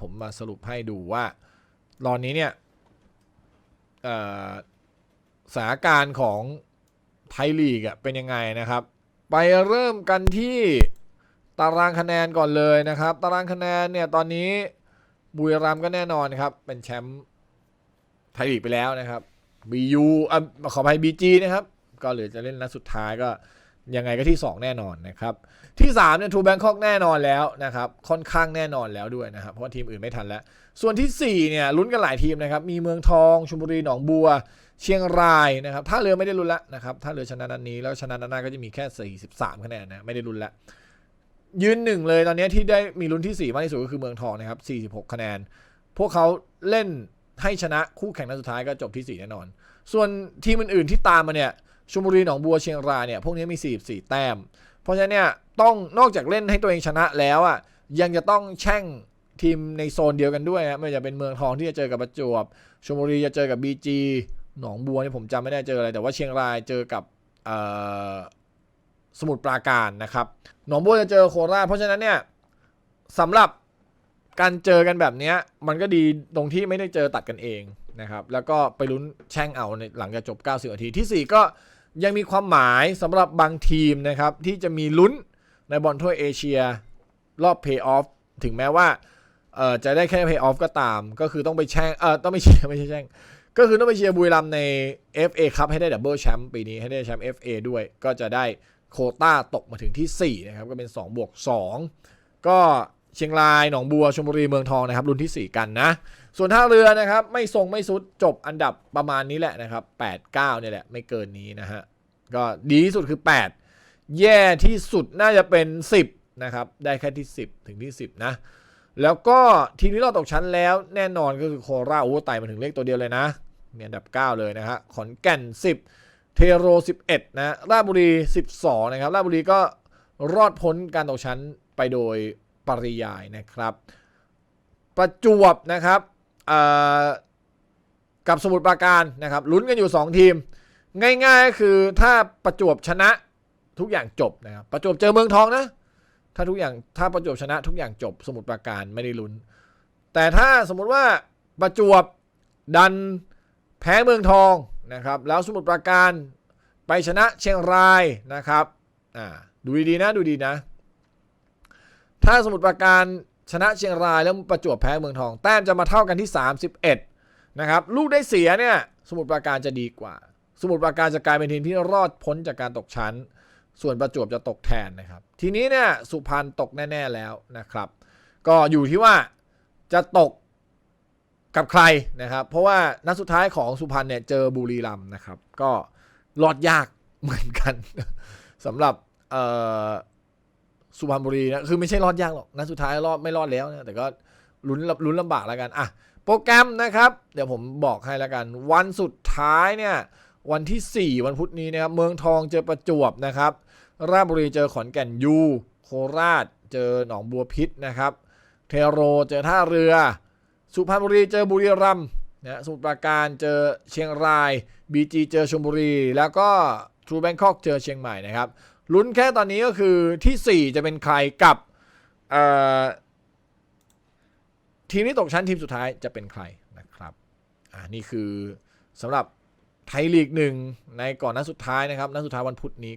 ผมมาสรุปให้ดูว่าตอนนี้เนี่ยสถานการณ์ของไทยลีกเป็นยังไงนะครับ ไปเริ่มกันที่ตารางคะแนนก่อนเลยนะครับ ตารางคะแนนเนี่ยตอนนี้บุรีรัมย์ก็แน่นอนครับเป็นแชมป์ไทยลีกไปแล้วนะครับ BU อะขออภัย BG นะครับ ก็เหลือจะเล่นนัดสุดท้ายก็ ยังไงก็ที่ 2 แน่นอนนะครับ ที่3เนี่ยทูแบงคอกแน่นอนแล้วนะครับ ค่อนข้างแน่นอนแล้วด้วยนะครับ เพราะว่าทีมอื่นไม่ทันแล้ว ส่วนที่4เนี่ยลุ้นกันหลายทีมนะครับ มีเมืองทองชลบุรีหนองบัว เชียงรายนะครับถ้าเรือไม่ได้ลุ้นละนะครับถ้าเรือชนะนัดนี้แล้วชนะนัดหน้าก็จะมีแค่ 43คะแนนนะไม่ได้ลุ้นละยืนหนึ่งเลยตอนนี้ที่ได้มีลุ้นที่ 4 มากที่สุดก็คือเมืองทองนะครับ46 คะแนน พวกเขาเล่นให้ชนะคู่แข่งนัดสุดท้ายก็จบที่ 4 แน่นอน ส่วนทีมอื่นๆที่ตามมาเนี่ย ชลบุรีหนองบัวเชียงรายเนี่ยพวกนี้มี 44 แต้ม เพราะฉะนั้นเนี่ยต้องนอกจากเล่นให้ตัวเองชนะแล้วอะยังจะต้องแช่งทีมในโซนเดียวกันด้วยนะไม่ว่าจะเป็นเมืองทองที่จะเจอกับประจวบชลบุรีจะเจอกับ BG หนองบัวนี่ผมจำไม่ได้เจออะไร แต่ว่าเชียงรายเจอกับสมุทรปราการนะครับ หนองบัวจะเจอโคราชเพราะฉะนั้นเนี่ยสำหรับการเจอกันแบบนี้มันก็ดีตรงที่ไม่ได้เจอตัดกันเอง นะครับแล้วก็ไปลุ้นแช่งเอาในหลังจากจบ 90 นาทีทีสี่ 4 ก็ยังมีความหมายสำหรับบางทีมนะครับที่จะมีลุ้นในบอลถ้วยเอเชียรอบเพย์ออฟถึงแม้ว่าเอ่อจะได้แค่เพย์ออฟก็ตาม ก็คือต้องไปแช่งเออต้องไปเชียร์ไม่ใช่แช่งก็คือต้องไปเชียร์บุรีรัมใน FA ครับให้ได้ดับเบิลแชมป์ปีนี้ให้ได้แชมป์ FA ด้วยก็จะได้โคต้าตกมาถึงที่4นะครับก็เป็น 2 บวก 2 ก็ เชียงรายหนองบัวชลบุรีเมืองทองนะครับรุ่นที่ 4 กันนะ ส่วนท่าเรือนะครับไม่ทรงไม่สุดจบอันดับประมาณนี้แหละนะครับ8 9เนี่ยแหละไม่เกินนี้นะฮะก็ดีที่สุดคือ 8 แย่ที่สุดน่าจะเป็น 10นะครับได้แค่ที่ 10 ถึงที่ 10 นะ แล้วก็ทีมที่เราตกชั้นแล้วแน่นอนก็คือโคราชโอ้ไต่มาถึงเลขตัวเดียวเลยนะมีอันดับ 9 เลยนะฮะขอนแก่น 10 เทโร 11 นะราชบุรี 12 นะครับราชบุรีก็รอดพ้นการตกชั้นไปโดย ปริยายนะครับ ประจวบนะครับกับสมุทรปราการนะครับลุ้นกันอยู่ 2 ทีม ง่ายๆก็คือถ้าประจวบชนะทุกอย่างจบนะครับประจวบเจอเมืองทองนะ ถ้าทุกอย่างถ้าประจวบชนะทุกอย่างจบ สมุทรปราการไม่ได้ลุ้น แต่ถ้าสมมุติว่าประจวบดันแพ้เมืองทองนะครับ แล้วสมุทรปราการไปชนะเชียงรายนะครับอ่าดูดีๆนะดูดีนะ ถ้าสมุทรปราการชนะเชียงรายแล้วประจวบแพ้เมืองทอง แต้มจะมาเท่ากันที่ 31 นะครับ ลูกได้เสียเนี่ยสมุทรปราการจะดีกว่า สมุทรปราการจะกลายเป็นทีมที่รอดพ้นจากการตกชั้น ส่วนประจวบจะตกแทนนะครับ ทีนี้เนี่ยสุพรรณตกแน่ ๆแล้วนะครับ ก็อยู่ที่ว่าจะตกกับใครนะครับ เพราะว่านัดสุดท้ายของสุพรรณเนี่ยเจอบุรีรัมย์นะครับ ก็รอดยากเหมือนกันสำหรับเอ่อ สุพรรณบุรีนะคือไม่ใช่รอดยากหรอกนัดสุดท้ายรอดไม่รอดแล้วนะแต่ก็ลุ้นลุ้นลำบากแล้วกันอะโปรแกรมนะครับ เดี๋ยวผมบอกให้แล้วกัน วันสุดท้ายเนี่ยวันที่ 4 วันพุธนี้นะครับเมืองทองเจอประจวบนะครับ ราชบุรีเจอขอนแก่นยูโคราชเจอหนองบัวพิษนะครับเทโรเจอท่าเรือ สุพรรณบุรีเจอบุรีรัมย์นะสมุทรปราการเจอเชียงราย BG เจอชลบุรี แล้วก็ทรูแบงคอกเจอเชียงใหม่นะครับ ลุ้นแค่ตอนนี้ก็คือทีสี่ 4 จะเป็นใครกับทีมที่ตกชั้นทีมสุดท้ายจะเป็นใครนะครับอ่านี่คือสำหรับไทยลีกหนึ่งในก่อนนัดสุดท้ายนะครับนัดสุดท้ายวันพุธนี้